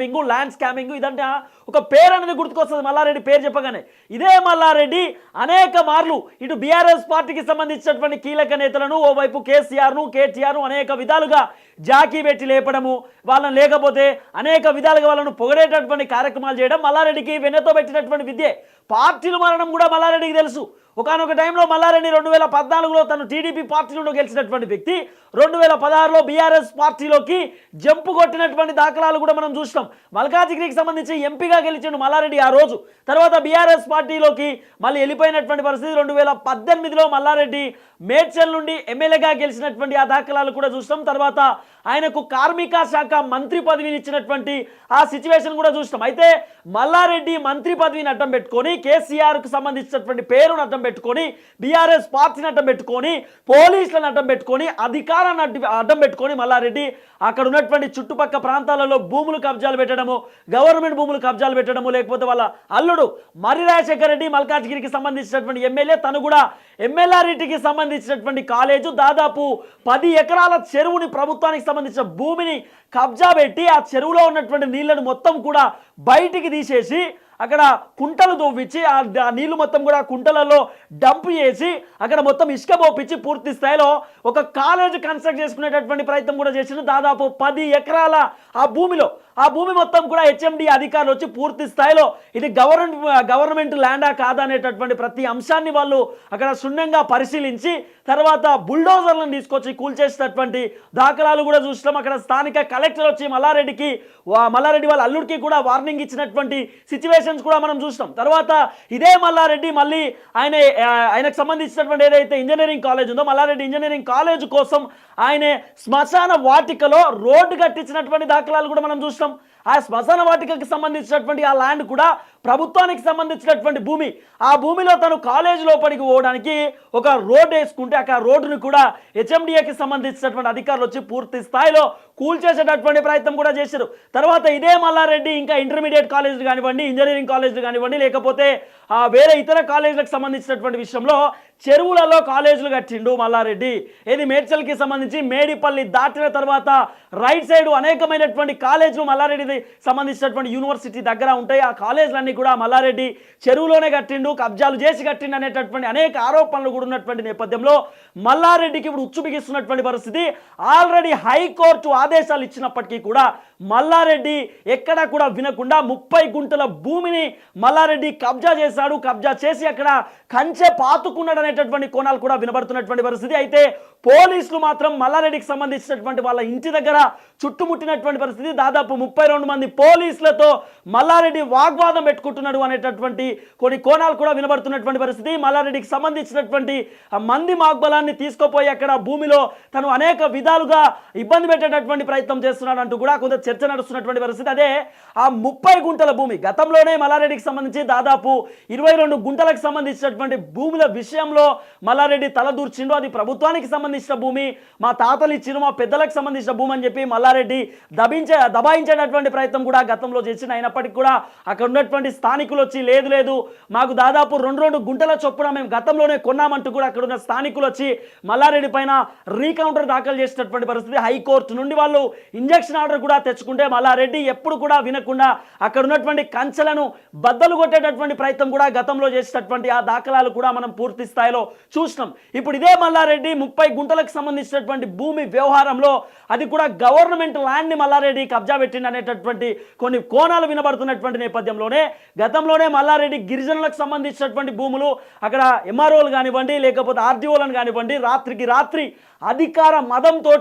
Scamming land scamming ఇదంటే ఒక పేరు అనేది గుర్తుకొస్తుంది. మల్లారెడ్డి పేరు చెప్పగానే. ఇదే మల్లారెడ్డి అనేక మార్లు ఇటు బీఆర్ఎస్ పార్టీకి సంబంధించినటువంటి కీలక నేతలను ఓవైపు కేసీఆర్ను కేటీఆర్ను అనేక విధాలుగా జాకీ పెట్టి లేపడము వాళ్ళని లేకపోతే అనేక విధాలుగా వాళ్ళను పొగడేటటువంటి కార్యక్రమాలు చేయడం మల్లారెడ్డికి వెన్నతో పెట్టినటువంటి విద్యే. పార్టీలు మారడం కూడా మల్లారెడ్డికి తెలుసు. ఒకనొక టైంలో మల్లారెడ్డి రెండు వేల పద్నాలుగులో తను టీడీపీ పార్టీ నుండి గెలిచినటువంటి వ్యక్తి రెండు వేల పదహారులో బీఆర్ఎస్ పార్టీలోకి జంపు కొట్టినటువంటి దాఖలాలు కూడా మనం చూస్తాం మల్కాజిగిరికి సంబంధించి ఎంపీగా గెలిచిండు మల్లారెడ్డి ఆ రోజు. తర్వాత బీఆర్ఎస్ పార్టీలోకి మళ్ళీ వెళ్ళిపోయినటువంటి పరిస్థితి రెండు వేల పద్దెనిమిదిలో మల్లారెడ్డి మేడ్చల్ నుండి ఎమ్మెల్యేగా గెలిచినటువంటి ఆ దాఖలాలు కూడా చూస్తాం తర్వాత ఆయనకు కార్మిక శాఖ మంత్రి పదవిని ఇచ్చినటువంటి ఆ సిచ్యువేషన్ కూడా చూస్తాం అయితే మల్లారెడ్డి మంత్రి పదవిని అడ్డం పెట్టుకొని కేసీఆర్కు సంబంధించినటువంటి పేరును అడ్డం పెట్టుకొని బీఆర్ఎస్ పార్టీని అడ్డం పెట్టుకొని పోలీసులను అడ్డం పెట్టుకొని అధికారాన్ని అడ్డు అడ్డం పెట్టుకొని మల్లారెడ్డి అక్కడ ఉన్నటువంటి చుట్టుపక్క ప్రాంతాలలో భూములు కబ్జాలు పెట్టడము గవర్నమెంట్ భూములు కబ్జాలు పెట్టడము లేకపోతే వాళ్ళ అల్లుడు మర్రి రాజశేఖర రెడ్డి మల్కాజ్గిరికి సంబంధించినటువంటి ఎమ్మెల్యే తను కూడా ఎమ్మెల్యారెడ్డికి సంబంధించినటువంటి కాలేజు దాదాపు పది ఎకరాల చెరువుని ప్రభుత్వానికి సంబంధించిన భూమిని కబ్జా పెట్టి ఆ చెరువులో ఉన్నటువంటి నీళ్ళను మొత్తం కూడా బయటికి తీసేసి అక్కడ కుంటలు తవ్వించి ఆ ఆ నీళ్ళు మొత్తం కూడా కుంటలలో డంప్ చేసి అక్కడ మొత్తం ఇసుక పోపించి పూర్తి స్థాయిలో ఒక కాలేజ్ కన్స్ట్రక్ట్ చేసుకునేటటువంటి ప్రయత్నం కూడా చేసిన దాదాపు పది ఎకరాల ఆ భూమిలో ఆ భూమి మొత్తం కూడా హెచ్ఎండి అధికారులు వచ్చి పూర్తి స్థాయిలో ఇది గవర్నమెంట్ గవర్నమెంట్ ల్యాండా కాదా అనేటటువంటి ప్రతి అంశాన్ని వాళ్ళు అక్కడ శూన్యంగా పరిశీలించి తర్వాత బుల్డోజర్లను తీసుకొచ్చి కూల్చేసినటువంటి దాఖలాలు కూడా చూసినాం. అక్కడ స్థానిక కలెక్టర్ వచ్చి మల్లారెడ్డికి మల్లారెడ్డి వాళ్ళ అల్లుడికి కూడా వార్నింగ్ ఇచ్చినటువంటి సిచ్యువేషన్స్ కూడా మనం చూసినాం. తర్వాత ఇదే మల్లారెడ్డి మళ్ళీ ఆయన ఆయనకు సంబంధించినటువంటి ఏదైతే ఇంజనీరింగ్ కాలేజ్ ఉందో మల్లారెడ్డి ఇంజనీరింగ్ కాలేజ్ కోసం ఆయన శ్మశాన వాటికలో రోడ్డు కట్టించినటువంటి దాఖలాలు కూడా మనం చూసినాం. ఆ శ్మశాన వాటికకి సంబంధించినటువంటి ఆ ల్యాండ్ కూడా ప్రభుత్వానికి సంబంధించినటువంటి భూమి. ఆ భూమిలో తను కాలేజ్ లోపలికి పోవడానికి ఒక రోడ్ వేసుకుంటే ఆ రోడ్డుని కూడా హెచ్ఎండిఏకి సంబంధించినటువంటి అధికారులు వచ్చి పూర్తి స్థాయిలో కూల్చేసేటటువంటి ప్రయత్నం కూడా చేశారు. తర్వాత ఇదే మల్లారెడ్డి ఇంకా ఇంటర్మీడియట్ కాలేజీలు కానివ్వండి ఇంజనీరింగ్ కాలేజీలు కానివ్వండి లేకపోతే ఆ, వేరే ఇతర కాలేజీలకు సంబంధించినటువంటి విషయంలో చెరువులలో కాలేజీలు కట్టిండు మల్లారెడ్డి. ఇది మేడ్చల్కి సంబంధించి మేడిపల్లి దాటిన తర్వాత రైట్ సైడ్ అనేకమైనటువంటి కాలేజీలు మల్లారెడ్డి సంబంధించినటువంటి యూనివర్సిటీ దగ్గర ఉంటాయి. ఆ కాలేజీలన్నీ కూడా మల్లారెడ్డి చెరువులోనే కట్టిండు కబ్జాలు చేసి కట్టిండు అనేటటువంటి అనేక ఆరోపణలు కూడా ఉన్నటువంటి నేపథ్యంలో మల్లారెడ్డికి ఇప్పుడు ఉచ్చు బిగిస్తున్నటువంటి పరిస్థితి. ఆల్రెడీ హైకోర్టు ఆదేశాలు ఇచ్చినప్పటికీ కూడా మల్లారెడ్డి ఎక్కడా కూడా వినకుండా ముప్పై గుంటల భూమిని మల్లారెడ్డి కబ్జా చేశాడు కబ్జా చేసి అక్కడ కంచె పాతుకున్నాడు అనేటటువంటి కోణాలు కూడా వినబడుతున్నటువంటి పరిస్థితి. అయితే పోలీసులు మాత్రం మల్లారెడ్డికి సంబంధించినటువంటి వాళ్ళ ఇంటి దగ్గర చుట్టుముట్టినటువంటి పరిస్థితి. దాదాపు ముప్పై రెండు మంది పోలీసులతో మల్లారెడ్డి వాగ్వాదం పెట్టుకుంటున్నాడు అనేటటువంటి కొన్ని కోణాలు కూడా వినబడుతున్నటువంటి పరిస్థితి. మల్లారెడ్డికి సంబంధించినటువంటి ఆ మంది మాగ్బలాన్ని తీసుకుపోయి అక్కడ భూమిలో తను అనేక విధాలుగా ఇబ్బంది పెట్టేటటువంటి ప్రయత్నం చేస్తున్నాడు అంటూ కూడా కొంత చర్చ నడుస్తున్నటువంటి పరిస్థితి అదే. ఆ ముప్పై గుంటల భూమి గతంలోనే మల్లారెడ్డికి సంబంధించి దాదాపు ఇరవై రెండు గుంటలకు సంబంధించినటువంటి భూముల విషయంలో మల్లారెడ్డి తలదూర్చిండు అది ప్రభుత్వానికి సంబంధించిన భూమి మా తాతలు ఇచ్చిన మా పెద్దలకు సంబంధించిన భూమి అని చెప్పి మల్లారెడ్డి దబించే దబాయించేటటువంటి ప్రయత్నం కూడా గతంలో చేసిన అయినప్పటికీ కూడా అక్కడ ఉన్నటువంటి స్థానికులు వచ్చి లేదు లేదు మాకు దాదాపు రెండు రెండు గుంటల చొప్పున మేము గతంలోనే కొన్నామంటూ కూడా అక్కడ ఉన్న స్థానికులు వచ్చి మల్లారెడ్డి పైన రీకౌంటర్ దాఖలు చేసినటువంటి పరిస్థితి. హైకోర్టు నుండి వాళ్ళు ఇంజక్షన్ ఆర్డర్ కూడా తెచ్చుకుంటే మల్లారెడ్డి ఎప్పుడు కూడా వినకుండా అక్కడ ఉన్నటువంటి కంచెలను బద్దలు కొట్టేటటువంటి ప్రయత్నం కూడా గతంలో చేసినటువంటి ఆ దాఖలాలు కూడా మనం పూర్తి స్థాయిలో చూసినాం. ఇప్పుడు ఇదే మల్లారెడ్డి ముప్పై గుంటలకు సంబంధించినటువంటి భూమి వ్యవహారంలో అది కూడా గవర్నమెంట్ ల్యాండ్ని మల్లారెడ్డి కబ్జా పెట్టింది అనేటటువంటి కొన్ని కోణాలు వినబడుతున్నటువంటి నేపథ్యంలోనే గతంలోనే మల్లారెడ్డి గిరిజనులకు సంబంధించినటువంటి భూములు అక్కడ ఎంఆర్ఓలు కానివ్వండి లేకపోతే ఆర్డీఓలను కానివ్వండి రాత్రికి రాత్రి అధికార మదంతో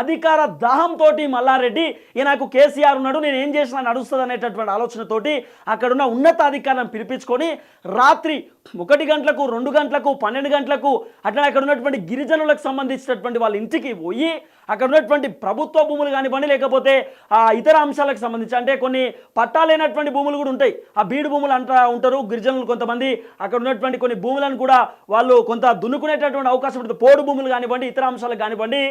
అధికార దాహంతో మల్లారెడ్డి ఈయనకు నాకు కేసీఆర్ ఉన్నాడు నేను ఏం చేసినా నడుస్తుంది అనేటటువంటి ఆలోచనతోటి అక్కడున్న ఉన్నతాధికారులను పిలిపించుకొని రాత్రి ఒకటి గంటలకు రెండు గంటలకు పన్నెండు గంటలకు అట్లా అక్కడ ఉన్నటువంటి గిరిజనులకు సంబంధించినటువంటి వాళ్ళ ఇంటికి పోయి అక్కడ ఉన్నటువంటి ప్రభుత్వ భూములు కానివ్వండి లేకపోతే ఆ ఇతర అంశాలకు సంబంధించి అంటే కొన్ని పట్టాలైనటువంటి భూములు కూడా ఉంటాయి. ఆ బీడు భూములు అంటా ఉంటారు గిరిజనులు కొంతమంది. అక్కడ ఉన్నటువంటి కొన్ని భూములను కూడా వాళ్ళు కొంత దున్నుకునేటటువంటి అవకాశం ఉంటుంది. పోడు భూములు కానివ్వండి ఇతర అంశాలకు కానివ్వండి.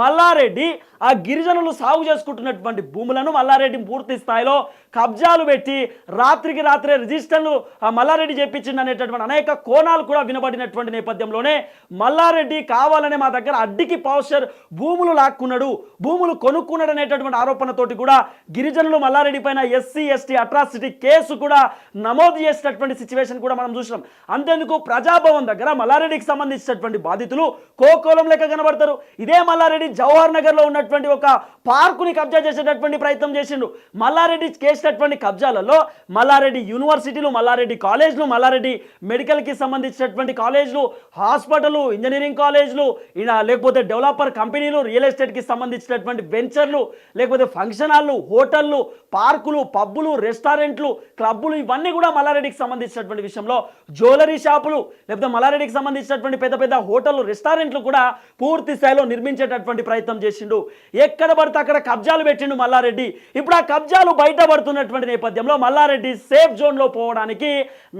మల్లారెడ్డి ఆ గిరిజనులు సాగు చేసుకుంటున్నటువంటి భూములను మల్లారెడ్డి పూర్తి స్థాయిలో కబ్జాలు పెట్టి రాత్రికి రాత్రే రిజిస్టర్లు ఆ మల్లారెడ్డి చెప్పించింది అనేటటువంటి అనేక కోణాలు కూడా వినబడినటువంటి నేపథ్యంలోనే మల్లారెడ్డి కావాలనే మా దగ్గర అడ్డికి పౌషర్ భూములు లాక్కున్నాడు భూములు కొనుక్కున్నాడు అనేటటువంటి ఆరోపణతోటి కూడా గిరిజనులు మల్లారెడ్డి పైన ఎస్సీ ఎస్టీ అట్రాసిటీ కేసు కూడా నమోదు చేసినటువంటి సిచ్యువేషన్ కూడా మనం చూసినాం. అంతేందుకు ప్రజాభవన్ దగ్గర మల్లారెడ్డికి సంబంధించినటువంటి బాధితులు కోకోలం లెక్క కనబడతారు. ఇదే మల్లారెడ్డి జవహర్ నగర్లో ఉన్నటువంటి ఒక పార్కుని కబ్జా చేసేటటువంటి ప్రయత్నం చేసిండు. మల్లారెడ్డి కేసు చేసినటువంటి కబ్జాలలో మల్లారెడ్డి యూనివర్సిటీలు మల్లారెడ్డి కాలేజ్లు మల్లారెడ్డి మెడికల్కి సంబంధించినటువంటి కాలేజ్లు హాస్పిటల్ ఇంజనీరింగ్ కాలేజ్లు ఇలా లేకపోతే డెవలపర్ కంపెనీలు రియల్ ఎస్టేట్కి సంబంధించినటువంటి వెంచర్లు లేకపోతే ఫంక్షన్ హాళ్ళు హోటళ్ళు పార్కులు పబ్బులు రెస్టారెంట్లు క్లబ్బులు ఇవన్నీ కూడా మల్లారెడ్డికి సంబంధించినటువంటి విషయంలో జ్యువెలరీ షాపులు లేకపోతే మల్లారెడ్డికి సంబంధించినటువంటి పెద్ద పెద్ద హోటళ్ళు రెస్టారెంట్లు కూడా పూర్తి స్థాయిలో నిర్మించేటటువంటి ప్రయత్నం చేసిండు. ఎక్కడ పడితే అక్కడ కబ్జాలు పెట్టిండు మల్లారెడ్డి. ఇప్పుడు ఆ కబ్జాలు బయటపడుతున్నటువంటి నేపథ్యంలో మల్లారెడ్డి సేఫ్ జోన్లో పోవడానికి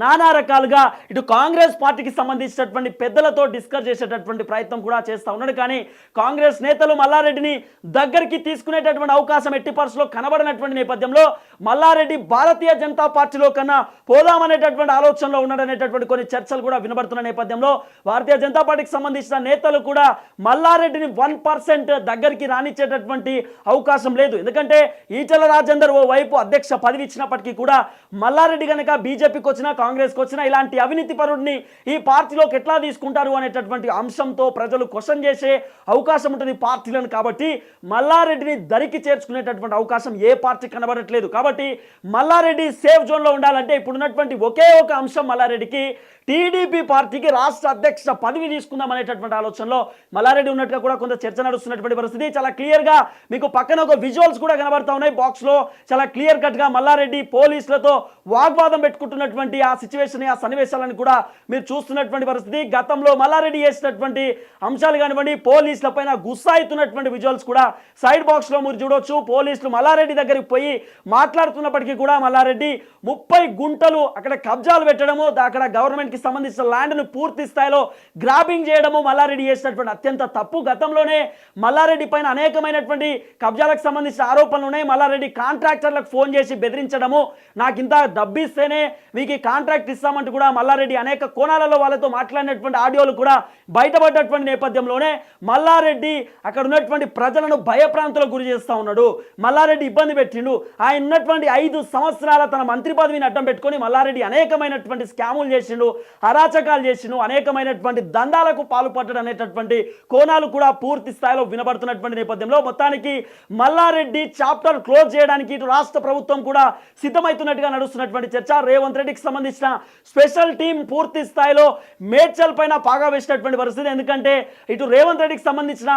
నానా రకాలుగా ఇటు కాంగ్రెస్ పార్టీకి సంబంధించినటువంటి పెద్దలతో డిస్కస్ చేసేటటువంటి ప్రయత్నం కూడా చేస్తూ ఉన్నాడు. కానీ కాంగ్రెస్ నేతలు మల్లారెడ్డిని దగ్గరికి తీసుకునేటటువంటి అవకాశం ఎట్టి పరిస్థితుల్లో కనబడినటువంటి నేపథ్యంలో మల్లారెడ్డి భారతీయ జనతా పార్టీలో కన్నా పోదామనేటటువంటి ఆలోచనలో ఉన్నాడనేటటువంటి కొన్ని చర్చలు కూడా వినబడుతున్న నేపథ్యంలో భారతీయ జనతా పార్టీకి సంబంధించిన నేతలు కూడా మల్లారెడ్డిని వన్ పర్సెంట్ దగ్గరికి రానిచ్చేటటువంటి అవకాశం లేదు. ఎందుకంటే ఈటల రాజేందర్ ఓ వైపు అధ్యక్ష పదవి ఇచ్చినప్పటికీ కూడా మల్లారెడ్డి కనుక బీజేపీకి వచ్చినా కాంగ్రెస్కి వచ్చినా ఇలాంటి అవినీతి పరుడిని ఈ పార్టీలోకి ఎట్లా తీసుకుంటారు అనేటటువంటి అంశంతో ప్రజలు క్వశ్చన్ చేసే అవకాశం ఉంటుంది పార్టీలను కాబట్టి మల్లారెడ్డిని దరికి చేర్చుకునేటటువంటి అవకాశం ఏ పార్టీ కనబడట్లేదు. కాబట్టి మల్లారెడ్డి సేఫ్ జోన్లో ఉండాలంటే ఇప్పుడున్నటువంటి ఒకే ఒక అంశం మల్లారెడ్డికి టీడీపీ పార్టీకి రాష్ట్ర అధ్యక్ష పదవి తీసుకుందాం అనేటటువంటి ఆలోచనలో మల్లారెడ్డి ఉన్నట్టుగా కూడా కొంత చర్చ నడుస్తున్నటువంటి పరిస్థితి. చాలా క్లియర్గా మీకు పక్కన ఒక విజువల్స్ కూడా కనబడతా ఉన్నాయి బాక్స్లో చాలా క్లియర్ కట్గా మల్లారెడ్డి పోలీసులతో వాగ్వాదం పెట్టుకుంటున్నటువంటి ఆ సిచ్యువేషన్ ఆ సన్నివేశాలను కూడా మీరు చూస్తున్నటువంటి పరిస్థితి. గతంలో మల్లారెడ్డి చేసినటువంటి అంశాలు కానివ్వండి పోలీసుల పైన గుస్సాయితున్నటువంటి విజువల్స్ కూడా సైడ్ బాక్స్లో మీరు చూడొచ్చు. పోలీసులు మల్లారెడ్డి దగ్గరికి పోయి మాట్లాడుతున్నప్పటికీ కూడా మల్లారెడ్డి ముప్పై గుంటలు అక్కడ కబ్జాలు పెట్టడము అక్కడ గవర్నమెంట్కి సంబంధించిన ల్యాండ్ను పూర్తి స్థాయిలో గ్రాబింగ్ చేయడము మల్లారెడ్డి చేసినటువంటి అత్యంత తప్పు గతంలోనే మల్లారెడ్డి పైన అనేకమైనటువంటి కబ్జాలకు సంబంధించిన ఆరోపణలు ఉన్నాయి. మల్లారెడ్డి కాంట్రాక్టర్లకు ఫోన్ చేసి బెదిరించడము నాకు ఇంత డబ్బిస్తేనే మీకు ఈ కాంట్రాక్ట్ ఇస్తామంటూ కూడా మల్లారెడ్డి అనేక కోణాలలో వాళ్ళతో మాట్లాడినటువంటి ఆడియోలు కూడా బయటపడ్డటువంటి నేపథ్యంలోనే మల్లారెడ్డి అక్కడ ఉన్నటువంటి ప్రజలను భయప్రాంతులకు గురి చేస్తూ ఉన్నాడు. మల్లారెడ్డి ఇబ్బంది పెట్టిండు. ఆయన ఉన్నటువంటి ఐదు సంవత్సరాల తన మంత్రి పదవిని అడ్డం పెట్టుకొని మల్లారెడ్డి అనేకమైనటువంటి స్కాములు చేసిండు. అరాచకాలు చేసిను అనేకమైనటువంటి దందాలకు పాల్పడ్డాడు అనేటటువంటి కోణాలు కూడా పూర్తి స్థాయిలో వినబడుతున్నటువంటి నేపథ్యంలో మొత్తానికి మల్లారెడ్డి చాప్టర్ క్లోజ్ చేయడానికి ఇటు రాష్ట్ర ప్రభుత్వం కూడా సిద్ధమవుతున్నట్టుగా నడుస్తున్నటువంటి చర్చ. రేవంత్ రెడ్డికి సంబంధించిన స్పెషల్ టీం పూర్తి స్థాయిలో మేడ్చల్ పైన పాగా వేసినటువంటి పరిస్థితి. ఎందుకంటే ఇటు రేవంత్ రెడ్డికి సంబంధించిన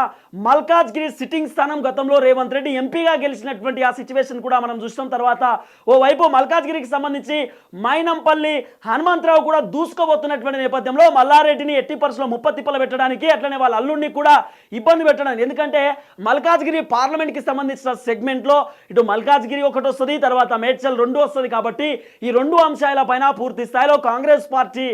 మల్కాజ్గిరి సిట్టింగ్ స్థానం గతంలో రేవంత్ రెడ్డి ఎంపీగా గెలిచినటువంటి ఆ సిచ్యువేషన్ కూడా మనం చూసిన. తర్వాత ఓ వైపు మల్కాజ్గిరికి సంబంధించి మైనంపల్లి హనుమంతరావు కూడా దూసుకోబోతున్నటువంటి నేపథ్యంలో మల్లారెడ్డిని ఎట్టి పరిస్థితుల్లో ముప్పతిప్పలు పెట్టడానికి అట్లనే వాళ్ళ అల్లుడిని కూడా ఇబ్బంది పెట్టడానికి ఎందుకంటే మల్కాజ్గిరి పార్లమెంట్కి సంబంధించిన సెగ్మెంట్లో ఇటు మల్కాజ్గిరి ఒకటి వస్తుంది తర్వాత మేడ్చల్ రెండు వస్తుంది కాబట్టి ఈ రెండు అంశాల పైన పూర్తి స్థాయిలో కాంగ్రెస్ పార్టీ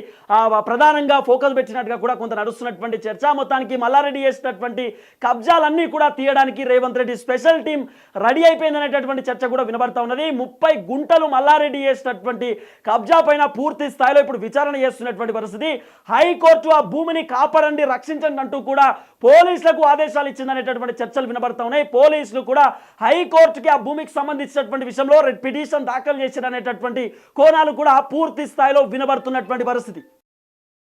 ప్రధానంగా ఫోకస్ పెట్టినట్టుగా కూడా కొంత నడుస్తున్నటువంటి చర్చ. మొత్తానికి మల్లారెడ్డి చేసినటువంటి కబ్జాలన్నీ కూడా తీయడానికి Revanth Reddy special team ready అయిపోయిందనేటటువంటి చర్చ కూడా వినబడతా ఉన్నది. ముప్పై గుంటలు మల్లారెడ్డి చేసినటువంటి కబ్జా పైన పూర్తి స్థాయిలో ఇప్పుడు విచారణ చేస్తున్నటువంటి పరిస్థితి. హైకోర్టు ఆ భూమిని కాపాడండి రక్షించండి అంటూ కూడా పోలీసులకు ఆదేశాలు ఇచ్చిందనేటటువంటి చర్చలు వినబడతా ఉన్నాయి. పోలీసులు కూడా హైకోర్టుకి ఆ భూమికి సంబంధించినటువంటి విషయంలో పిటిషన్ దాఖలు చేసిరనేటటువంటి కోణాలు కూడా పూర్తి స్థాయిలో వినబడుతున్నటువంటి పరిస్థితి.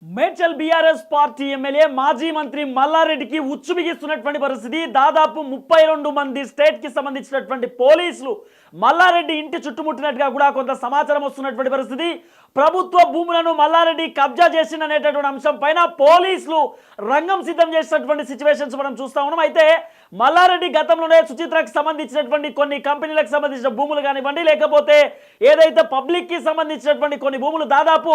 మేడ్చల్ బీఆర్ఎస్ పార్టీ ఎమ్మెల్యే మాజీ మంత్రి మల్లారెడ్డికి ఉచ్చు బిగిస్తున్నటువంటి పరిస్థితి. దాదాపు ముప్పై రెండు మంది స్టేట్కి సంబంధించినటువంటి పోలీసులు మల్లారెడ్డి ఇంటి చుట్టుముట్టినట్టుగా కూడా కొంత సమాచారం వస్తున్నటువంటి పరిస్థితి. ప్రభుత్వ భూములను మల్లారెడ్డి కబ్జా చేసిందనేటటువంటి అంశం పైన పోలీసులు రంగం సిద్ధం చేసినటువంటి సిచ్యువేషన్స్ మనం చూస్తా ఉన్నాం. అయితే మల్లారెడ్డి గతంలోనే సుచిత్రకు సంబంధించినటువంటి కొన్ని కంపెనీలకు సంబంధించిన భూములు కానివ్వండి లేకపోతే ఏదైతే పబ్లిక్కి సంబంధించినటువంటి కొన్ని భూములు దాదాపు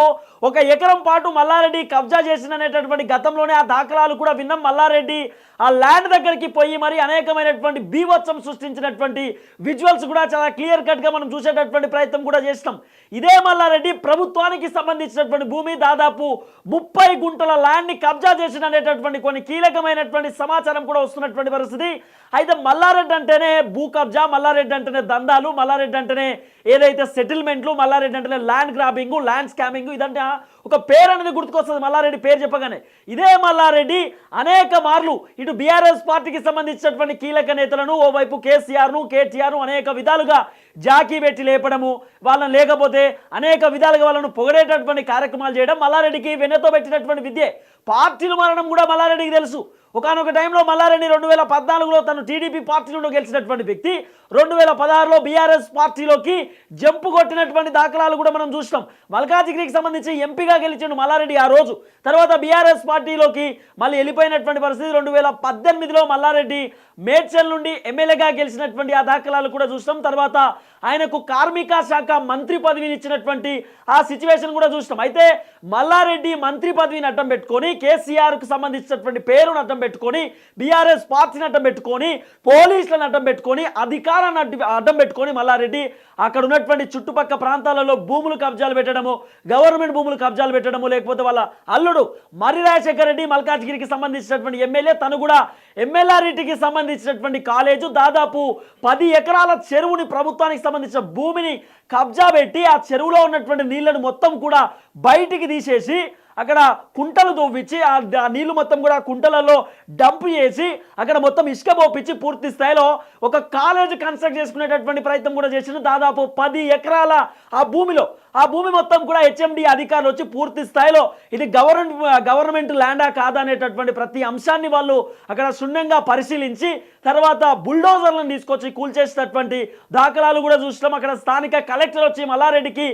ఒక ఎకరం పాటు మల్లారెడ్డి కబ్జా చేసిననేటటువంటి గతంలోనే ఆ దాఖలాలు కూడా విన్నాం. మల్లారెడ్డి ఆ ల్యాండ్ దగ్గరికి పోయి మరి అనేకమైనటువంటి బీభత్సం సృష్టించినటువంటి విజువల్స్ కూడా చాలా క్లియర్ కట్గా మనం చూసేటటువంటి ప్రయత్నం కూడా చేస్తాం ఇదే మల్లారెడ్డి ప్రభుత్వానికి సంబంధించినటువంటి భూమి దాదాపు ముప్పై గుంటల ల్యాండ్ని కబ్జా చేసిన అనేటటువంటి కొన్ని కీలకమైనటువంటి సమాచారం కూడా వస్తున్నటువంటి పరిస్థితి. dis, అయితే మల్లారెడ్డి అంటేనే భూ కబ్జా మల్లారెడ్డి అంటేనే దందాలు మల్లారెడ్డి అంటేనే ఏదైతే సెటిల్మెంట్లు మల్లారెడ్డి అంటేనే ల్యాండ్ గ్రాబింగ్ ల్యాండ్ స్కామింగ్ ఇదంటే ఒక పేరు అనేది గుర్తుకొస్తుంది మల్లారెడ్డి పేరు చెప్పగానే. ఇదే మల్లారెడ్డి అనేక మార్లు ఇటు బీఆర్ఎస్ పార్టీకి సంబంధించినటువంటి కీలక నేతలను ఓవైపు కేసీఆర్ను కేటీఆర్ను అనేక విధాలుగా జాకీ పెట్టి లేపడము వాళ్ళని లేకపోతే అనేక విధాలుగా వాళ్ళను పొగడేటటువంటి కార్యక్రమాలు చేయడం మల్లారెడ్డికి వెన్నతో పెట్టినటువంటి విద్యే. పార్టీలు మారడం కూడా మల్లారెడ్డికి తెలుసు. ఒకనొక టైంలో మల్లారెడ్డి రెండు వేల పద్నాలుగులో తను టీడీపీ పార్టీలో గెలిచినటువంటి వ్యక్తి రెండు వేల పదహారులో బీఆర్ఎస్ పార్టీలోకి జంపు కొట్టినటువంటి దాఖలాలు కూడా మనం చూసినాం. మల్కాజిగిరికి సంబంధించి ఎంపీగా గెలిచిండు మల్లారెడ్డి ఆ రోజు. తర్వాత బీఆర్ఎస్ పార్టీలోకి మళ్ళీ వెళ్ళిపోయినటువంటి పరిస్థితి రెండు వేల పద్దెనిమిదిలో మల్లారెడ్డి మేడ్చల్ నుండి ఎమ్మెల్యేగా గెలిచినటువంటి ఆ దాఖలాలు కూడా చూసినాం. తర్వాత ఆయనకు కార్మిక శాఖ మంత్రి పదవిని ఇచ్చినటువంటి ఆ సిచ్యువేషన్ కూడా చూసినాం. అయితే మల్లారెడ్డి మంత్రి పదవిని అడ్డం పెట్టుకొని కేసీఆర్కు సంబంధించినటువంటి పేరును అడ్డం పెట్టుకొని బీఆర్ఎస్ పార్టీని అడ్డం పెట్టుకొని పోలీసులను అడ్డం పెట్టుకొని అధికారాన్ని అడ్డం పెట్టుకొని మల్లారెడ్డి అక్కడ ఉన్నటువంటి చుట్టుపక్క ప్రాంతాలలో భూములు కబ్జాలు పెట్టడము గవర్నమెంట్ భూములు కబ్జాలు పెట్టడము లేకపోతే వాళ్ళ అల్లుడు మర్రి రాజశేఖర రెడ్డి మల్కాజ్గిరికి సంబంధించినటువంటి ఎమ్మెల్యే తను కూడా ఎమ్మెల్యారెడ్డికి సంబంధించినటువంటి కాలేజు దాదాపు పది ఎకరాల చెరువుని ప్రభుత్వానికి సంబంధించిన భూమిని కబ్జా పెట్టి ఆ చెరువులో ఉన్నటువంటి నీళ్ళను మొత్తం కూడా బయటికి తీసేసి అక్కడ కుంటలు తవ్వించి ఆ ఆ నీళ్ళు మొత్తం కూడా కుంటలలో డంప్ చేసి అక్కడ మొత్తం ఇసుక పోపించి పూర్తి స్థాయిలో ఒక కాలేజ్ కన్స్ట్రక్ట్ చేసుకునేటటువంటి ప్రయత్నం కూడా చేసిన దాదాపు పది ఎకరాల ఆ భూమిలో ఆ భూమి మొత్తం కూడా హెచ్ఎండి అధికారులు వచ్చి పూర్తి స్థాయిలో ఇది గవర్నమెంట్ గవర్నమెంట్ ల్యాండా కాదా అనేటటువంటి ప్రతి అంశాన్ని వాళ్ళు అక్కడ క్షుణ్ణంగా పరిశీలించి తర్వాత బుల్డోజర్లను తీసుకొచ్చి కూల్చేసినటువంటి దాఖలాలు కూడా చూసినాం. అక్కడ స్థానిక కలెక్టర్ వచ్చి మల్లారెడ్డికి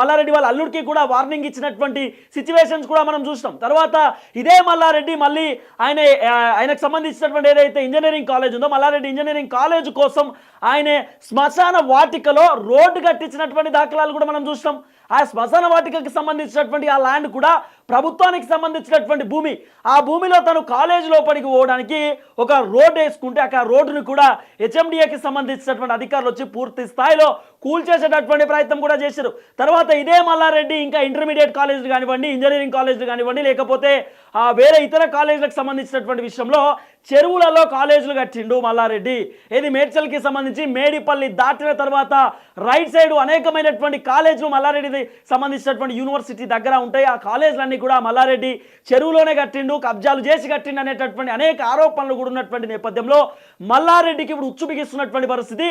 మల్లారెడ్డి వాళ్ళ అల్లుడికి కూడా వార్నింగ్ ఇచ్చినటువంటి సిచ్యువేషన్స్ కూడా మనం చూసినాం. తర్వాత ఇదే మల్లారెడ్డి మళ్ళీ ఆయన ఆయనకు సంబంధించినటువంటి ఏదైతే ఇంజనీరింగ్ కాలేజ్ ఉందో మల్లారెడ్డి ఇంజనీరింగ్ కాలేజ్ కోసం ఆయన శ్మశాన వాటికలో రోడ్డు కట్టించినటువంటి దాఖలాలు కూడా మనం చూసినాం. ఆ శ్మశాన వాటికకి సంబంధించినటువంటి ఆ ల్యాండ్ కూడా ప్రభుత్వానికి సంబంధించినటువంటి భూమి. ఆ భూమిలో తను కాలేజ్ లోపలికి పోవడానికి ఒక రోడ్ వేసుకుంటే ఆ రోడ్డును కూడా హెచ్ఎండిఏకి సంబంధించినటువంటి అధికారులు వచ్చి పూర్తి స్థాయిలో కూల్చేసేటటువంటి ప్రయత్నం కూడా చేశారు. తర్వాత ఇదే మల్లారెడ్డి ఇంకా ఇంటర్మీడియట్ కాలేజీలు కానివ్వండి ఇంజనీరింగ్ కాలేజీలు కానివ్వండి లేకపోతే ఆ వేరే ఇతర కాలేజీలకు సంబంధించినటువంటి విషయంలో చెరువులలో కాలేజీలు కట్టిండు మల్లారెడ్డి. ఇది మేడ్చల్కి సంబంధించి మేడిపల్లి దాటిన తర్వాత రైట్ సైడ్ అనేకమైనటువంటి కాలేజీలు మల్లారెడ్డి సంబంధించినటువంటి యూనివర్సిటీ దగ్గర ఉంటాయి. ఆ కాలేజీలన్నీ కూడా మల్లారెడ్డి చెరువులోనే కట్టిండు కబ్జాలు చేసి కట్టిండు అనేటటువంటి అనేక ఆరోపణలు కూడా ఉన్నటువంటి నేపథ్యంలో మల్లారెడ్డికి ఇప్పుడు ఉచ్చు బిగిస్తున్నటువంటి పరిస్థితి.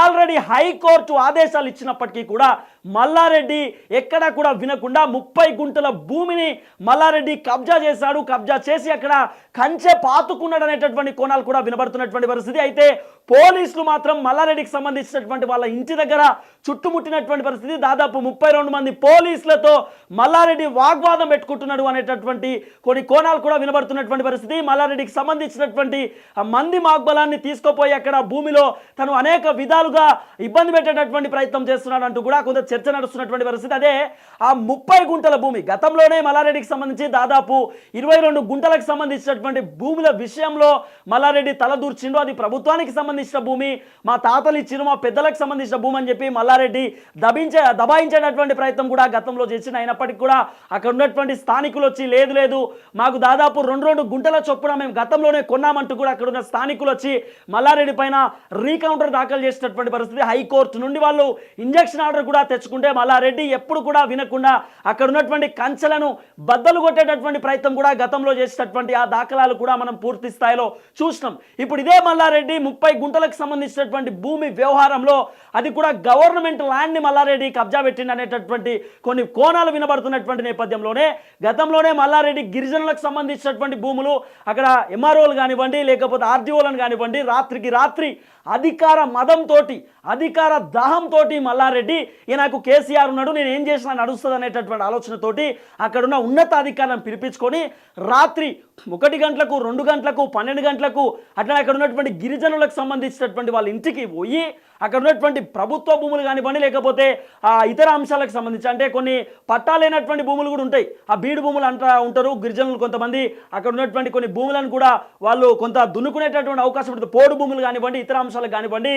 ఆల్రెడీ హైకోర్టు ఆదేశాలు ఇచ్చినప్పటికీ కూడా మల్లారెడ్డి ఎక్కడా కూడా వినకుండా ముప్పై గుంటల భూమిని మల్లారెడ్డి కబ్జా చేశాడు కబ్జా చేసి అక్కడ కంచె పాతుకున్నాడు అనేటటువంటి కోణాలు కూడా వినబడుతున్నటువంటి పరిస్థితి. అయితే పోలీసులు మాత్రం మల్లారెడ్డికి సంబంధించినటువంటి వాళ్ళ ఇంటి దగ్గర చుట్టుముట్టినటువంటి పరిస్థితి. దాదాపు ముప్పై రెండు మంది పోలీసులతో మల్లారెడ్డి వాగ్వాదం పెట్టుకుంటున్నాడు అనేటటువంటి కొన్ని కోణాలు కూడా వినబడుతున్నటువంటి పరిస్థితి. మల్లారెడ్డికి సంబంధించినటువంటి ఆ మంది మాగ్బలాన్ని తీసుకుపోయి అక్కడ భూమిలో తను అనేక విధాలుగా ఇబ్బంది పెట్టేటటువంటి ప్రయత్నం చేస్తున్నాడు అంటూ కూడా కొంత చర్చ నడుస్తున్నటువంటి పరిస్థితి. అదే ఆ ముప్పై గుంటల భూమి గతంలోనే మల్లారెడ్డికి సంబంధించి దాదాపు ఇరవై రెండు గుంటలకు సంబంధించినటువంటి భూముల విషయంలో మల్లారెడ్డి తలదూర్చిండు. అది ప్రభుత్వానికి సంబంధించిన భూమి మా తాతలు ఇచ్చిన మా పెద్దలకు సంబంధించిన భూమి అని చెప్పి మల్లారెడ్డి దబించే దబాయించేటటువంటి ప్రయత్నం కూడా గతంలో చేసిన అయినప్పటికీ కూడా అక్కడ ఉన్నటువంటి స్థానికులు వచ్చి లేదు లేదు మాకు దాదాపు రెండు రెండు గుంటల చొప్పున మేము గతంలోనే కొన్నామంటూ కూడా అక్కడ ఉన్న స్థానికులు వచ్చి మల్లారెడ్డి పైన రీకౌంటర్ దాఖలు చేసినటువంటి పరిస్థితి. హైకోర్టు నుండి వాళ్ళు ఇంజక్షన్ ఆర్డర్ కూడా తెచ్చుకుంటే మల్లారెడ్డి ఎప్పుడు కూడా వినకుండా అక్కడ ఉన్నటువంటి కంచెలను బద్దలు కొట్టేటటువంటి ప్రయత్నం కూడా గతంలో చేసినటువంటి ఆ దాఖలాలు కూడా మనం పూర్తి స్థాయిలో చూసినాం. ఇప్పుడు ఇదే మల్లారెడ్డి ముప్పై గుంటలకు సంబంధించినటువంటి భూమి వ్యవహారంలో అది కూడా గవర్నమెంట్ ల్యాండ్ని మల్లారెడ్డి కబ్జా పెట్టింది అనేటటువంటి కొన్ని కోణాలు వినబడుతున్నటువంటి నేపథ్యంలోనే గతంలోనే మల్లారెడ్డి గిరిజనులకు సంబంధించినటువంటి భూములు అక్కడ ఎంఆర్ఓలు కానివ్వండి లేకపోతే ఆర్డీఓలను కానివ్వండి రాత్రికి రాత్రి అధికార మదంతో అధికార దాహంతో మల్లారెడ్డి నాకు కేసీఆర్ ఉన్నాడు నేను ఏం చేసినా నడుస్తుంది అనేటటువంటి ఆలోచనతోటి అక్కడున్న ఉన్నతాధికారులను పిలిపించుకొని రాత్రి ఒకటి గంటలకు రెండు గంటలకు పన్నెండు గంటలకు అట్లా అక్కడ ఉన్నటువంటి గిరిజనులకు సంబంధించినటువంటి వాళ్ళ ఇంటికి పోయి అక్కడ ఉన్నటువంటి ప్రభుత్వ భూములు కానివ్వండి లేకపోతే ఆ ఇతర అంశాలకు సంబంధించి అంటే కొన్ని పట్టాలైనటువంటి భూములు కూడా ఉంటాయి. ఆ బీడు భూములు అంటా ఉంటారు గిరిజనులు కొంతమంది. అక్కడ ఉన్నటువంటి కొన్ని భూములను కూడా వాళ్ళు కొంత దున్నుకునేటటువంటి అవకాశం ఉంటుంది. పోడు భూములు కానివ్వండి ఇతర అంశాలు అంశాలకు కానివ్వండి.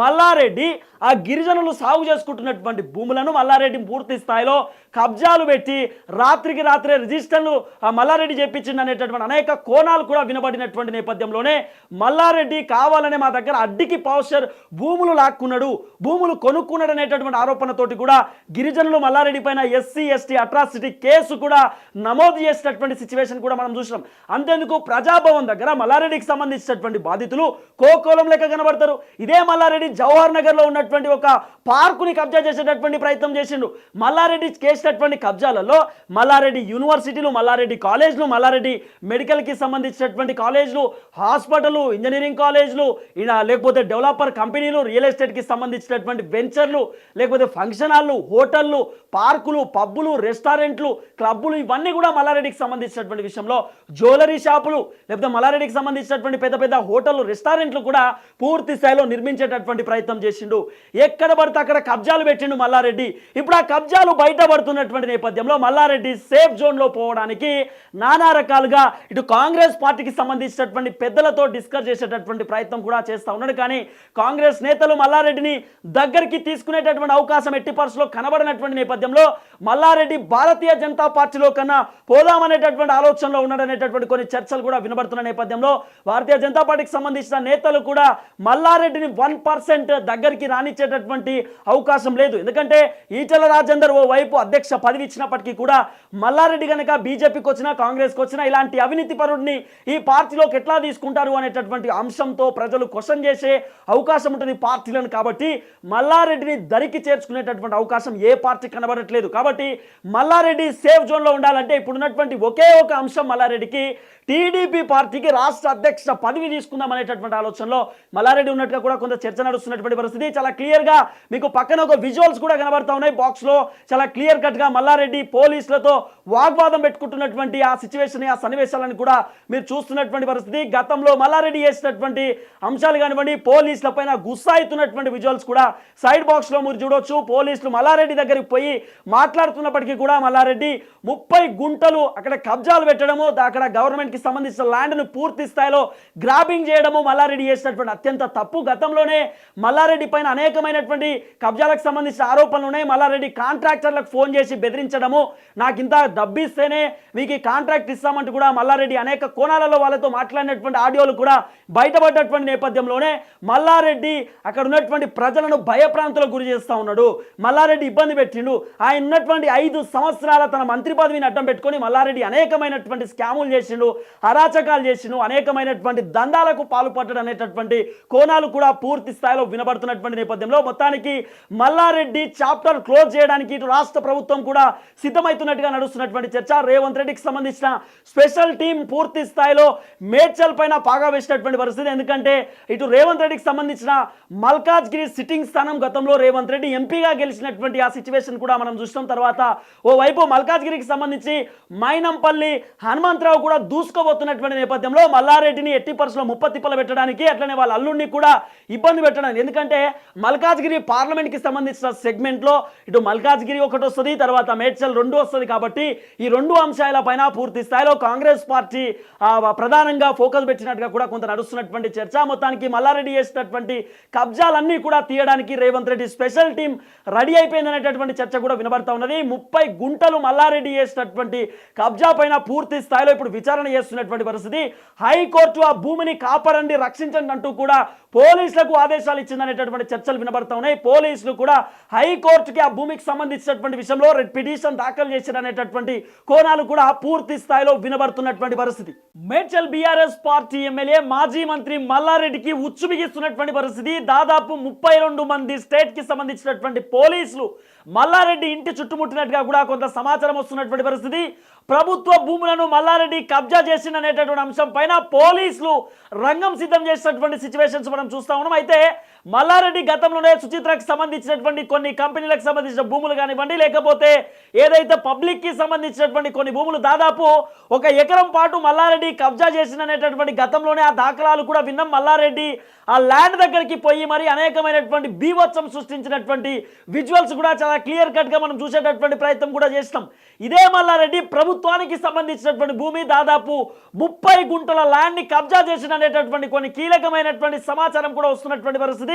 మల్లారెడ్డి ఆ గిరిజనులు సాగు చేసుకుంటున్నటువంటి భూములను మల్లారెడ్డి పూర్తి స్థాయిలో కబ్జాలు పెట్టి రాత్రికి రాత్రే రిజిస్టర్లు మల్లారెడ్డి చేపించింది అనేటటువంటి అనేక కోణాలు కూడా వినబడినటువంటి నేపథ్యంలోనే మల్లారెడ్డి కావాలనే మా దగ్గర అడ్డికి పౌషర్ భూములు లాక్కున్నాడు భూములు కొనుక్కున్నాడు అనేటటువంటి ఆరోపణతోటి కూడా గిరిజనులు మల్లారెడ్డి పైన ఎస్సీ ఎస్టీ అట్రాసిటీ కేసు కూడా నమోదు చేసినటువంటి సిచ్యువేషన్ కూడా మనం చూసినాం. అంతేందుకు ప్రజాభవన్ దగ్గర మల్లారెడ్డికి సంబంధించినటువంటి బాధితులు కోకోలం లెక్క కనబడతారు. ఇదే మల్లారెడ్డి జవహర్ నగర్లో ఉన్నటువంటి ఒక పార్కుని కబ్జా చేసేటటువంటి ప్రయత్నం చేసిండు. మల్లారెడ్డి చేసినటువంటి కబ్జాలలో మల్లారెడ్డి యూనివర్సిటీలు మల్లారెడ్డి కాలేజ్లు మల్లారెడ్డి మెడికల్కి సంబంధించినటువంటి కాలేజ్లు హాస్పిటల్ ఇంజనీరింగ్ కాలేజ్లు ఇలా లేకపోతే డెవలపర్ కంపెనీలు రియల్ ఎస్టేట్కి సంబంధించినటువంటి వెంచర్లు లేకపోతే ఫంక్షన్ హాళ్ళు హోటళ్ళు పార్కులు పబ్బులు రెస్టారెంట్లు క్లబ్బులు ఇవన్నీ కూడా మల్లారెడ్డికి సంబంధించినటువంటి విషయంలో జ్యువెలరీ షాపులు లేకపోతే మల్లారెడ్డికి సంబంధించినటువంటి పెద్ద పెద్ద హోటళ్ళు రెస్టారెంట్లు కూడా పూర్తి స్థాయిలో నిర్మించేటటువంటి ప్రయత్నం చేసిండు. ఎక్కడ పడితే అక్కడ కబ్జాలు పెట్టిండు మల్లారెడ్డి. ఇప్పుడు ఆ కబ్జాలు బయటపడుతున్నటువంటి నేపథ్యంలో మల్లారెడ్డి సేఫ్ జోన్లో పోవడానికి నానా రకాలుగా ఇటు కాంగ్రెస్ పార్టీకి సంబంధించినటువంటి పెద్దలతో డిస్కస్ చేసేటటువంటి ప్రయత్నం కూడా చేస్తూ ఉన్నాడు. కానీ కాంగ్రెస్ నేతలు మల్లారెడ్డిని దగ్గరికి తీసుకునేటటువంటి అవకాశం ఎట్టి పరిస్థితుల్లో కనబడినటువంటి నేపథ్యంలో మల్లారెడ్డి భారతీయ జనతా పార్టీలో కన్నా పోదామనేటటువంటి ఆలోచనలో ఉన్నాడనేటటువంటి కొన్ని చర్చలు కూడా వినబడుతున్న నేపథ్యంలో భారతీయ జనతా పార్టీకి సంబంధించిన నేతలు కూడా మల్లారెడ్డిని వన్ పర్సెంట్ దగ్గరికి రానిచ్చేటటువంటి అవకాశం లేదు. ఎందుకంటే ఈటల రాజేందర్ ఓ వైపు అధ్యక్ష పదవి ఇచ్చినప్పటికీ కూడా మల్లారెడ్డి కనుక బీజేపీకి వచ్చినా కాంగ్రెస్కి వచ్చినా ఇలాంటి అవినీతి పరుడిని ఈ పార్టీలోకి ఎట్లా తీసుకుంటారు అనేటటువంటి అంశంతో ప్రజలు క్వశ్చన్ చేసే అవకాశం ఉంటుంది. పార్టీలను కాబట్టి మల్లారెడ్డిని దరికి చేర్చుకునేటటువంటి అవకాశం ఏ పార్టీ కనబడట్లేదు. కాబట్టి మల్లారెడ్డి సేఫ్ జోన్లో ఉండాలంటే ఇప్పుడు ఉన్నటువంటి ఒకే ఒక అంశం మల్లారెడ్డికి టీడీపీ పార్టీకి రాష్ట్ర అధ్యక్ష పదవి తీసుకుందాం అనేటటువంటి ఆలోచనలో మల్లారెడ్డి ఉన్నట్టుగా కూడా కొంత చర్చ నడుస్తున్నటువంటి పరిస్థితి. చాలా క్లియర్గా మీకు పక్కన ఒక విజువల్స్ కూడా కనబడతా ఉన్నాయి బాక్స్లో. చాలా క్లియర్ కట్గా మల్లారెడ్డి పోలీసులతో వాగ్వాదం పెట్టుకుంటున్నటువంటి ఆ సిచ్యువేషన్ ఆ సన్నివేశాలను కూడా మీరు చూస్తున్నటువంటి పరిస్థితి. గతంలో మల్లారెడ్డి చేసినటువంటి అంశాలు కానివ్వండి పోలీసుల పైన గుస్సాయితున్నటువంటి విజువల్స్ కూడా సైడ్ బాక్స్లో మీరు చూడొచ్చు. పోలీసులు మల్లారెడ్డి దగ్గరికి పోయి మాట్లాడుతున్నప్పటికీ కూడా మల్లారెడ్డి ముప్పై గుంటలు అక్కడ కబ్జాలు పెట్టడము అక్కడ గవర్నమెంట్కి సంబంధించిన ల్యాండ్ను పూర్తి స్థాయిలో గ్రాబింగ్ చేయడము మల్లారెడ్డి చేసినటువంటి అత్యంత తప్పు. గతంలోనే మల్లారెడ్డి పైన అనేకమైనటువంటి కబ్జాలకు సంబంధించిన ఆరోపణలు ఉన్నాయి. మల్లారెడ్డి కాంట్రాక్టర్లకు ఫోన్ చేసి బెదిరించడము నాకు ఇంత డబ్బిస్తేనే మీకు ఈ కాంట్రాక్ట్ ఇస్తామంటూ కూడా మల్లారెడ్డి అనేక కోణాలలో వాళ్ళతో మాట్లాడినటువంటి ఆడియోలు కూడా బయటపడ్డటువంటి నేపథ్యంలోనే మల్లారెడ్డి అక్కడ ఉన్నటువంటి ప్రజలను భయప్రాంతులకు గురి చేస్తూ ఉన్నాడు. మల్లారెడ్డి ఇబ్బంది పెట్టిండు. ఆయన ఉన్నటువంటి ఐదు సంవత్సరాల తన మంత్రి పదవిని అడ్డం పెట్టుకొని మల్లారెడ్డి అనేకమైనటువంటి స్కాములు చేసిండు అరాచకాలు చేసిండు అనేకమైనటువంటి దందాలకు పాల్పడ్డాడు అనేటటువంటి కోణాలు కూడా పూర్తి స్థాయిలో వినబడుతున్నటువంటి నేపథ్యంలో మొత్తానికి మల్లారెడ్డి చాప్టర్ క్లోజ్ చేయడానికి ఇటు రాష్ట్ర ప్రభుత్వం కూడా సిద్ధమవుతున్నట్టుగా నడుస్తున్నటువంటి చర్చ. రేవంత్ రెడ్డికి సంబంధించిన స్పెషల్ టీం పూర్తి స్థాయిలో మేడ్చల్ పైన పాగా వేసినటువంటి పరిస్థితి. ఎందుకంటే ఇటు రేవంత్ రెడ్డికి సంబంధించిన మల్కాజ్గిరి సిట్టింగ్ స్థానం గతంలో రేవంత్ రెడ్డి ఎంపీగా గెలిచినటువంటి ఆ సిచ్యువేషన్ కూడా మనం చూసిన తర్వాత ఓ వైపు మల్కాజ్గిరికి సంబంధించి మైనంపల్లి హనుమంతరావు కూడా దూసుకోబోతున్నటువంటి నేపథ్యంలో మల్లారెడ్డిని ఎట్టి పరిస్థితుల్లో ముప్పతిప్పలు పెట్టడానికి అట్లనే వాళ్ళ అల్లుడిని కూడా ఇబ్బంది పెట్టడానికి ఎందుకంటే మల్కాజ్గిరి పార్లమెంట్కి సంబంధించిన సెగ్మెంట్లో ఇటు మల్కాజ్గిరి ఒకటి వస్తుంది తర్వాత మేడ్చల్ రెండు వస్తుంది కాబట్టి ఈ రెండు అంశాల పైన పూర్తి స్థాయిలో కాంగ్రెస్ పార్టీ ప్రధానంగా ఫోకస్ పెట్టినట్టుగా కూడా కొంత నడుస్తున్నటువంటి చర్చ. మొత్తానికి మల్లారెడ్డి చేసినటువంటి అంశాలన్నీ కూడా తీయడానికి Revanth Reddy special team ready అయిపోయిందనేటటువంటి చర్చ కూడా వినబడతా ఉన్నది. ముప్పై గుంటలు మల్లారెడ్డి చేసినటువంటి కబ్జా పైన పూర్తి స్థాయిలో ఇప్పుడు విచారణ చేస్తున్నటువంటి పరిస్థితి. హైకోర్టు ఆ భూమిని కాపాడండి రక్షించండి అంటూ కూడా పోలీసులకు ఆదేశాలు ఇచ్చిందనేటటువంటి చర్చలు వినబడతా ఉన్నాయి. పోలీసులు కూడా హైకోర్టుకి ఆ భూమికి సంబంధించినటువంటి విషయంలో రెడ్ పిటిషన్ దాఖలు చేశారనేటటువంటి కోణాలు కూడా పూర్తి స్థాయిలో వినబడుతున్నటువంటి పరిస్థితి. మేడ్చల్ బీఆర్ఎస్ పార్టీ ఎమ్మెల్యే మాజీ మంత్రి మల్లారెడ్డికి ఉచ్చు బిగిస్తున్నటువంటి పరిస్థితి. దాదాపు ముప్పై రెండు మంది స్టేట్కి సంబంధించినటువంటి పోలీసులు మల్లారెడ్డి ఇంటి చుట్టుముట్టినట్టుగా కూడా కొంత సమాచారం వస్తున్నటువంటి పరిస్థితి. ప్రభుత్వ భూములను మల్లారెడ్డి కబ్జా చేసిందనేటటువంటి అంశం పైన పోలీసులు రంగం సిద్ధం చేసినటువంటి సిచ్యువేషన్స్ మనం చూస్తా ఉన్నాం. అయితే మల్లారెడ్డి గతంలోనే సుచిత్రకు సంబంధించినటువంటి కొన్ని కంపెనీలకు సంబంధించిన భూములు కానివ్వండి లేకపోతే ఏదైతే పబ్లిక్కి సంబంధించినటువంటి కొన్ని భూములు దాదాపు ఒక ఎకరం పాటు మల్లారెడ్డి కబ్జా చేసిందనేటటువంటి గతంలోనే ఆ దాఖలాలు కూడా విన్నాం. మల్లారెడ్డి ఆ ల్యాండ్ దగ్గరికి పోయి మరి అనేకమైనటువంటి బీభత్సం సృష్టించినటువంటి విజువల్స్ కూడా చాలా క్లియర్ కట్గా మనం చూసేటటువంటి ప్రయత్నం కూడా చేస్తాం ఇదే మల్లారెడ్డి ప్రభుత్వానికి సంబంధించినటువంటి భూమి దాదాపు ముప్పై గుంటల ల్యాండ్ని కబ్జా చేసిన అనేటటువంటి కొన్ని కీలకమైనటువంటి సమాచారం కూడా వస్తున్నటువంటి పరిస్థితి.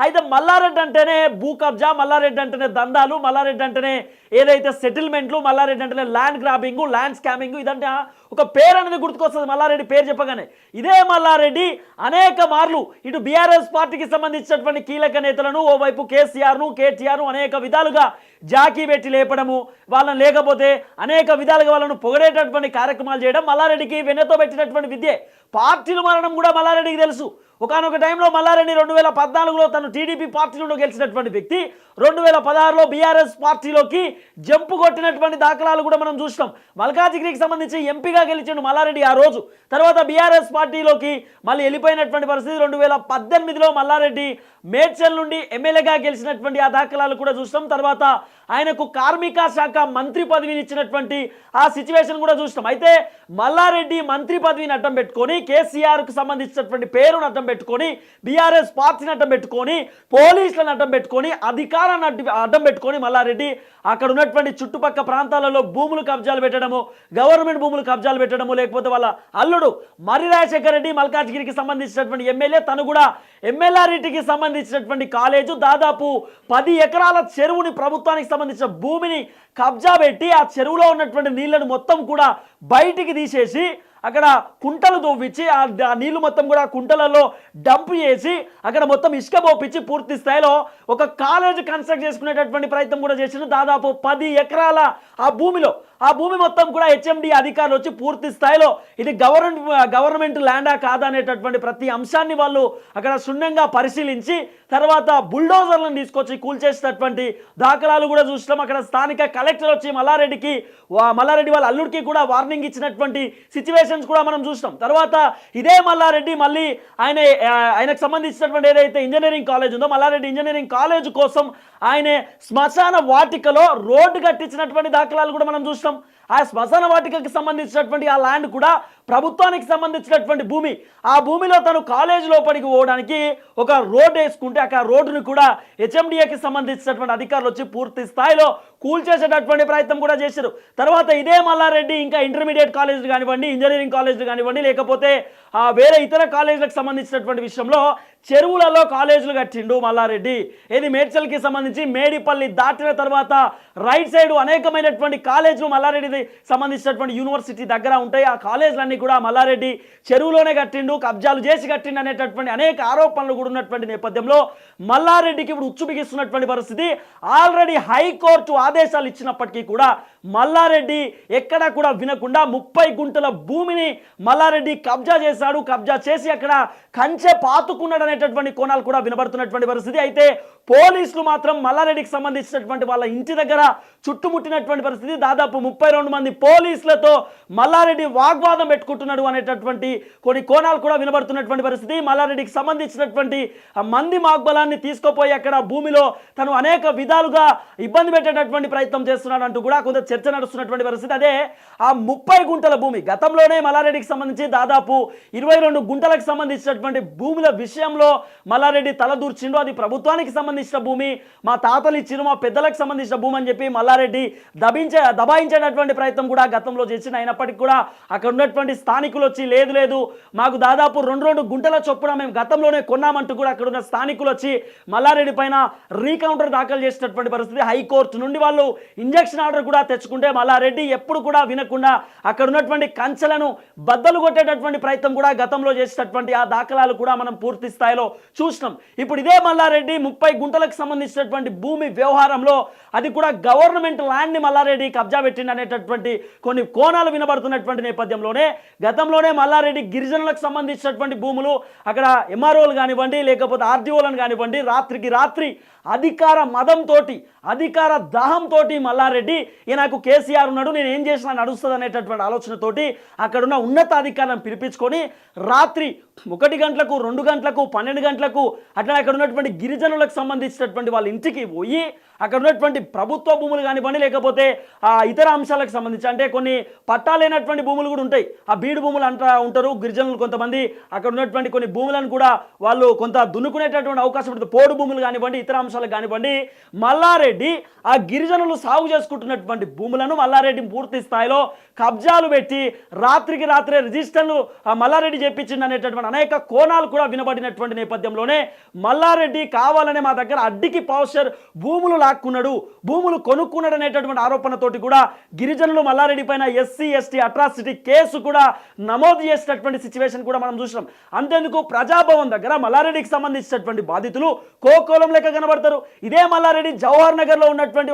అయితే మల్లారెడ్డి అంటేనే భూ కబ్జా మల్లారెడ్డి అంటేనే దందాలు మల్లారెడ్డి అంటేనే ఏదైతే సెటిల్మెంట్లు మల్లారెడ్డి అంటేనే ల్యాండ్ గ్రాబింగ్ ల్యాండ్ స్కామింగ్ ఇదంటే ఒక పేరు అనేది గుర్తుకొస్తుంది మల్లారెడ్డి పేరు చెప్పగానే. ఇదే మల్లారెడ్డి అనేక మార్లు ఇటు బీఆర్ఎస్ పార్టీకి సంబంధించినటువంటి కీలక నేతలను ఓవైపు కేసీఆర్ను కేటీఆర్ను అనేక విధాలుగా జాకీ పెట్టి లేపడము వాళ్ళని లేకపోతే అనేక విధాలుగా వాళ్ళను పొగడేటటువంటి కార్యక్రమాలు చేయడం మల్లారెడ్డికి వెనతో పెట్టినటువంటి విద్యే. పార్టీలు మారడం కూడా మల్లారెడ్డికి తెలుసు. ఒకనొక టైంలో మల్లారెడ్డి రెండు వేల పద్నాలుగులో తను టీడీపీ పార్టీలో గెలిచినటువంటి వ్యక్తి రెండు వేల పదహారులో బీఆర్ఎస్ పార్టీలోకి జంపు కొట్టినటువంటి దాఖలాలు కూడా మనం చూసినాం. మల్కాజిగిరికి సంబంధించి ఎంపీగా గెలిచిండు మల్లారెడ్డి ఆ రోజు. తర్వాత బీఆర్ఎస్ పార్టీలోకి మళ్ళీ వెళ్ళిపోయినటువంటి పరిస్థితి రెండు వేల పద్దెనిమిదిలో మల్లారెడ్డి మేడ్చల్ నుండి ఎమ్మెల్యేగా గెలిచినటువంటి ఆ దాఖలాలు కూడా చూసినాం. తర్వాత ఆయనకు కార్మిక శాఖ మంత్రి పదవిని ఇచ్చినటువంటి ఆ సిచ్యువేషన్ కూడా చూసినాం. అయితే మల్లారెడ్డి మంత్రి పదవిని అడ్డం పెట్టుకొని కేసీఆర్కు సంబంధించినటువంటి పేరును అడ్డం పెట్టుకొని బీఆర్ఎస్ పార్టీని అడ్డం పెట్టుకొని పోలీసులను అడ్డం పెట్టుకొని అధికారాన్ని అడ్డు అడ్డం పెట్టుకొని మల్లారెడ్డి అక్కడ ఉన్నటువంటి చుట్టుపక్క ప్రాంతాలలో భూములు కబ్జాలు పెట్టడము గవర్నమెంట్ భూములు కబ్జాలు పెట్టడము లేకపోతే వాళ్ళ అల్లుడు మర్రి రాజశేఖర రెడ్డి మల్కాజ్గిరికి సంబంధించినటువంటి ఎమ్మెల్యే తను కూడా ఎమ్మెల్యారెడ్డికి సంబంధించినటువంటి కాలేజు దాదాపు పది ఎకరాల చెరువుని ప్రభుత్వానికి సంబంధించిన భూమిని కబ్జా పెట్టి ఆ చెరువులో ఉన్నటువంటి నీళ్ళను మొత్తం కూడా బయటికి తీసేసి అక్కడ కుంటలు తవ్వించి ఆ ఆ నీళ్ళు మొత్తం కూడా కుంటలలో డంప్ చేసి అక్కడ మొత్తం ఇసుక పోపించి పూర్తి స్థాయిలో ఒక కాలేజ్ కన్స్ట్రక్ట్ చేసుకునేటటువంటి ప్రయత్నం కూడా చేసిన దాదాపు పది ఎకరాల ఆ భూమిలో ఆ భూమి మొత్తం కూడా హెచ్ఎండి అధికారులు వచ్చి పూర్తి స్థాయిలో ఇది గవర్నమెంట్ గవర్నమెంట్ ల్యాండా కాదా అనేటటువంటి ప్రతి అంశాన్ని వాళ్ళు అక్కడ శూన్యంగా పరిశీలించి తర్వాత బుల్డోజర్లను తీసుకొచ్చి కూల్చేసినటువంటి దాఖలాలు కూడా చూసినాం. అక్కడ స్థానిక కలెక్టర్ వచ్చి మల్లారెడ్డికి మల్లారెడ్డి వాళ్ళ అల్లుడికి కూడా వార్నింగ్ ఇచ్చినటువంటి సిచ్యువేషన్స్ కూడా మనం చూసినాం. తర్వాత ఇదే మల్లారెడ్డి మళ్ళీ ఆయన ఆయనకు సంబంధించినటువంటి ఏదైతే ఇంజనీరింగ్ కాలేజ్ ఉందో మల్లారెడ్డి ఇంజనీరింగ్ కాలేజ్ కోసం ఆయనే శ్మశాన వాటికలో రోడ్డు కట్టించినటువంటి దాఖలాలు కూడా మనం చూసినాం. ఆ శ్మశాన వాటికకి సంబంధించినటువంటి ఆ ల్యాండ్ కూడా ప్రభుత్వానికి సంబంధించినటువంటి భూమి. ఆ భూమిలో తను కాలేజ్ లోపలికి పోవడానికి ఒక రోడ్ వేసుకుంటే అక్కడ రోడ్డును కూడా హెచ్ఎండిఏకి సంబంధించినటువంటి అధికారులు వచ్చి పూర్తి స్థాయిలో కూల్చేసేటటువంటి ప్రయత్నం కూడా చేశారు. తర్వాత ఇదే మల్లారెడ్డి ఇంకా ఇంటర్మీడియట్ కాలేజీలు కానివ్వండి ఇంజనీరింగ్ కాలేజీలు కానివ్వండి లేకపోతే ఆ వేరే ఇతర కాలేజీలకు సంబంధించినటువంటి విషయంలో చెరువులలో కాలేజీలు కట్టిండు మల్లారెడ్డి. ఏది మేడ్చల్కి సంబంధించి మేడిపల్లి దాటిన తర్వాత రైట్ సైడ్ అనేకమైనటువంటి కాలేజీలు మల్లారెడ్డి సంబంధించినటువంటి యూనివర్సిటీ దగ్గర ఉంటాయి. ఆ కాలేజీలన్నీ కూడా మల్లారెడ్డి చెరువులోనే కట్టిండు కబ్జాలు చేసి కట్టిండు అనేటటువంటి అనేక ఆరోపణలు కూడా ఉన్నటువంటి నేపథ్యంలో మల్లారెడ్డికి ఇప్పుడు ఉచ్చు బిగిస్తున్నటువంటి పరిస్థితి. ఆల్రెడీ హైకోర్టు ఆదేశాలు ఇచ్చినప్పటికీ కూడా మల్లారెడ్డి ఎక్కడా కూడా వినకుండా ముప్పై గుంటల భూమిని మల్లారెడ్డి కబ్జా చేశాడు. కబ్జా చేసి అక్కడ కంచె పాతుకున్నాడు అనేటటువంటి కోణాలు కూడా వినబడుతున్నటువంటి పరిస్థితి. అయితే పోలీసులు మాత్రం మల్లారెడ్డికి సంబంధించినటువంటి వాళ్ళ ఇంటి దగ్గర చుట్టుముట్టినటువంటి పరిస్థితి. దాదాపు ముప్పై రెండు మంది పోలీసులతో మల్లారెడ్డి వాగ్వాదం పెట్టుకుంటున్నాడు అనేటటువంటి కొన్ని కోణాలు కూడా వినబడుతున్నటువంటి పరిస్థితి. మల్లారెడ్డికి సంబంధించినటువంటి మంది వాగ్బలాన్ని తీసుకుపోయి అక్కడ భూమిలో తను అనేక విధాలుగా ఇబ్బంది పెట్టేటటువంటి ప్రయత్నం చేస్తున్నాడు అంటూ కూడా కొంత చర్చ నడుస్తున్నటువంటి పరిస్థితి. అదే ఆ ముప్పై గుంటల భూమి గతంలోనే మల్లారెడ్డికి సంబంధించి దాదాపు ఇరవై రెండు గుంటలకు సంబంధించినటువంటి భూముల విషయంలో మల్లారెడ్డి తలదూర్చిండు అది ప్రభుత్వానికి సంబంధించిన భూమి మా తాతలు ఇచ్చిన మా పెద్దలకు సంబంధించిన భూమి అని చెప్పి మల్లారెడ్డి దబించే దబాయించేటటువంటి ప్రయత్నం కూడా గతంలో చేసిన అయినప్పటికీ కూడా అక్కడ ఉన్నటువంటి స్థానికులు వచ్చి లేదు లేదు మాకు దాదాపు రెండు రెండు గుంటల చొప్పున మేము గతంలోనే కొన్నామంటూ కూడా అక్కడ ఉన్న స్థానికులు వచ్చి మల్లారెడ్డి పైన రీకౌంటర్ దాఖలు చేసినటువంటి పరిస్థితి హైకోర్టు నుండి వాళ్ళు ఇంజక్షన్ ఆర్డర్ కూడా తెచ్చుకుంటే మల్లారెడ్డి ఎప్పుడు కూడా వినకుండా అక్కడ ఉన్నటువంటి కంచెలను బద్దలు కొట్టేటటువంటి ప్రయత్నం కూడా గతంలో చేసినటువంటి ఆ దాఖలాలు కూడా మనం పూర్తి స్థాయిలో చూసినాం. ఇప్పుడు ఇదే మల్లారెడ్డి ముప్పై గుంటలకు సంబంధించినటువంటి భూమి వ్యవహారంలో అది కూడా గవర్నమెంట్ ల్యాండ్ని మల్లారెడ్డి కబ్జా పెట్టింది అనేటటువంటి కొన్ని కోణాలు వినబడుతున్నటువంటి నేపథ్యంలోనే గతంలోనే మల్లారెడ్డి గిరిజనులకు సంబంధించినటువంటి భూములు అక్కడ ఎంఆర్ఓలు కానివ్వండి లేకపోతే ఆర్డీఓలను కానివ్వండి రాత్రికి రాత్రి అధికార మదంతో అధికార దాహంతో మల్లారెడ్డి ఈయనకు నాకు కేసీఆర్ ఉన్నాడు నేను ఏం చేసినా నడుస్తుంది అనేటటువంటి ఆలోచనతోటి అక్కడున్న ఉన్నతాధికారులను పిలిపించుకొని రాత్రి ఒకటి గంటలకు రెండు గంటలకు పన్నెండు గంటలకు అట్లా అక్కడ ఉన్నటువంటి గిరిజనులకు సంబంధించినటువంటి వాళ్ళ ఇంటికి పోయి అక్కడ ఉన్నటువంటి ప్రభుత్వ భూములు కానివ్వండి లేకపోతే ఆ ఇతర అంశాలకు సంబంధించి అంటే కొన్ని పట్టాలైనటువంటి భూములు కూడా ఉంటాయి. ఆ బీడు భూములు అంటా ఉంటారు గిరిజనులు కొంతమంది. అక్కడ ఉన్నటువంటి కొన్ని భూములను కూడా వాళ్ళు కొంత దున్నుకునేటటువంటి అవకాశం ఉంటుంది. పోడు భూములు కానివ్వండి ఇతర అంశాలకు కానివ్వండి. మల్లారెడ్డి ఆ గిరిజనులు సాగు చేసుకుంటున్నటువంటి భూములను మల్లారెడ్డి పూర్తి స్థాయిలో కబ్జాలు పెట్టి రాత్రికి రాత్రే రిజిస్టర్లు ఆ మల్లారెడ్డి చేపించింది అనేటటువంటి అనేక కోణాలు కూడా వినబడినటువంటి నేపథ్యంలోనే మల్లారెడ్డి కావాలనే మా దగ్గర అడ్డికి పౌషర్ భూములు లాక్కున్నాడు భూములు కొనుక్కున్నాడు అనేటటువంటి ఆరోపణతోటి కూడా గిరిజనులు మల్లారెడ్డి పైన ఎస్సీ ఎస్టీ అట్రాసిటీ కేసు కూడా నమోదు చేసినటువంటి సిచ్యువేషన్ కూడా మనం చూసినాం. అంతేందుకు ప్రజాభవన్ దగ్గర మల్లారెడ్డికి సంబంధించినటువంటి బాధితులు కోకోలం లెక్క కనబడతారు. ఇదే మల్లారెడ్డి జవహర్ నగర్లో ఉన్నటువంటి